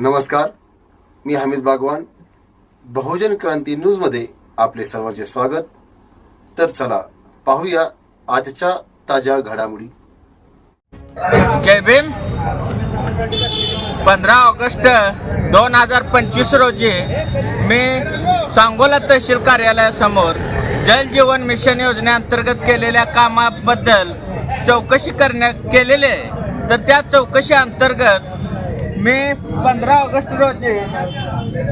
नमस्कार मी हमीद बागवान. बहुजन क्रांती न्यूजमध्ये आपले सर्वांचे स्वागत. तर चला पाहूया आजच्या ताज्या घडामोडी. जय भीम. पंधरा ऑगस्ट दोन हजार पंचवीस रोजी मी सांगोला तहसील कार्यालयासमोर जल जीवन मिशन योजनेअंतर्गत केलेल्या कामाबद्दल चौकशी करण्यात केलेली आहे. तर त्या चौकशी अंतर्गत मी पंधरा ऑगस्ट रोजी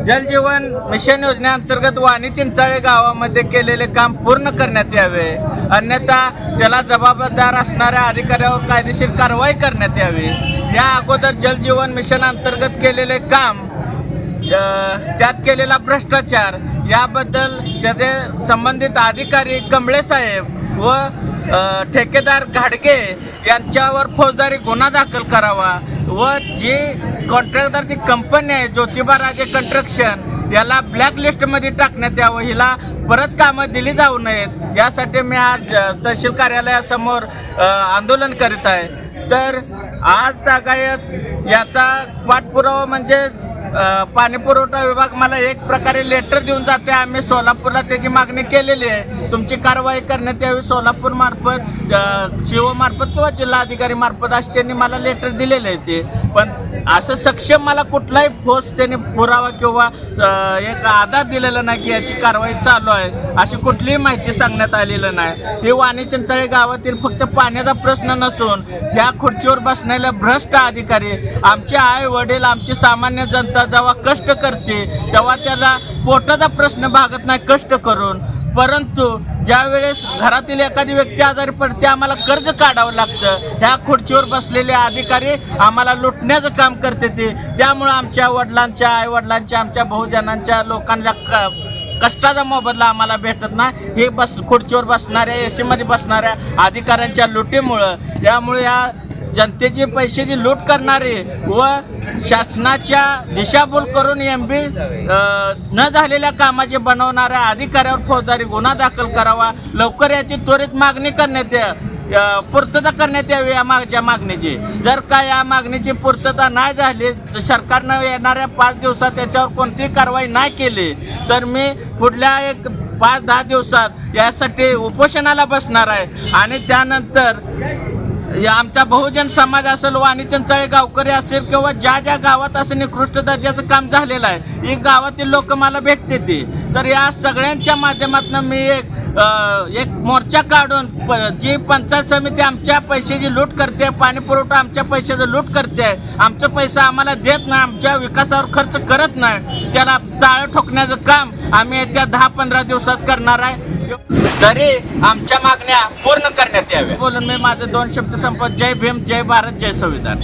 जल जीवन मिशन योजनेअंतर्गत वाणी चिंचाळे गावामध्ये केलेले काम पूर्ण करण्यात यावे. अन्यथा त्याला जबाबदार असणाऱ्या अधिकाऱ्यावर कायदेशीर कारवाई करण्यात यावी. या अगोदर जलजीवन मिशन अंतर्गत केलेले काम त्यात केलेला भ्रष्टाचार याबद्दल त्याचे संबंधित अधिकारी कमळे साहेब व ठेकेदार घाडगे यांच्यावर फौजदारी गुन्हा दाखल करावा व जी कॉन्ट्रॅक्टर ती कंपनी आहे ज्योतिबा राजे कंस्ट्रक्शन याला ब्लॅक लिस्टमध्ये टाकण्यात यावं हिला परत कामं दिली जाऊ नयेत. यासाठी मी आज तहसील कार्यालयासमोर आंदोलन करीत आहे. तर आज तागायत याचा पाठपुरावा म्हणजे पाणी पुरवठा विभाग मला एक प्रकारे लेटर देऊन जाते. आम्ही सोलापूरला त्याची मागणी केलेली आहे. तुमची कारवाई करण्यात यावी. सोलापूर मार्फत सीओ मार्फत किंवा जिल्हाधिकारी मार्फत असे त्यांनी मला लेटर दिलेले आहे ते. पण असं सक्षम मला कुठलाही फोर्स त्यांनी पुरावा किंवा एक आधार दिलेला नाही की याची कारवाई चालू आहे. अशी कुठलीही माहिती सांगण्यात आलेलं नाही. हे वाणी चिंचाळे गावातील फक्त पाण्याचा प्रश्न नसून ह्या खुर्चीवर बसणाऱ्या भ्रष्ट अधिकारी आमचे आई वडील आमची सामान्य जनता जेव्हा कष्ट करते तेव्हा त्याला पोटाचा प्रश्न भागत नाही कष्ट करून. परंतु ज्यावेळेस घरातील एखादी व्यक्ती आजारी पडते आम्हाला कर्ज काढावं लागतं. ह्या खुर्चीवर बसलेले अधिकारी आम्हाला लुटण्याचं काम करते ते. त्यामुळं आमच्या वडिलांच्या आईवडिलांच्या आमच्या बहुजनांच्या लोकांना क कष्टाचा मोबदला आम्हाला भेटत नाही. हे बस खुर्चीवर बसणाऱ्या ए सीमध्ये बसणाऱ्या अधिकाऱ्यांच्या लुटीमुळं. यामुळे या जनतेचे पैशाची लूट करणारे व शासनाच्या दिशाभूल करून एम बी न झालेल्या कामाचे बनवणाऱ्या अधिकाऱ्यावर फौजदारी गुन्हा दाखल करावा लवकर याची त्वरित मागणी करण्यात या पूर्तता करण्यात यावी या मागच्या मागणीची. जर का या मागणीची पूर्तता नाही झाली तर सरकारनं येणाऱ्या पाच दिवसात याच्यावर कोणतीही कारवाई नाही केली तर मी पुढल्या एक पाच दहा दिवसात यासाठी उपोषणाला बसणार आहे. आणि त्यानंतर आमचा बहुजन समाज असेल वाणी गावकरी असेल किंवा ज्या ज्या गावात असं निकृष्ट दर्जाचं काम झालेलं आहे ही गावातील लोक मला भेटते ते. तर या सगळ्यांच्या माध्यमातून मी एक एक मोर्चा काढून प- जी पंचायत समिती आमच्या पैशाची लूट करते पाणी पुरवठा आमच्या पैशाचं लूट करते आमचं पैसा आम्हाला देत नाही आमच्या विकासावर खर्च करत नाही त्याला टाळं ठोकण्याचं काम आम्ही येत्या दहा पंधरा दिवसात करणार आहे. तरी आमच्या मागण्या पूर्ण करण्यात याव्या बोलून मी माझे दोन शब्द संपत जय भीम जय भारत जय संविधान.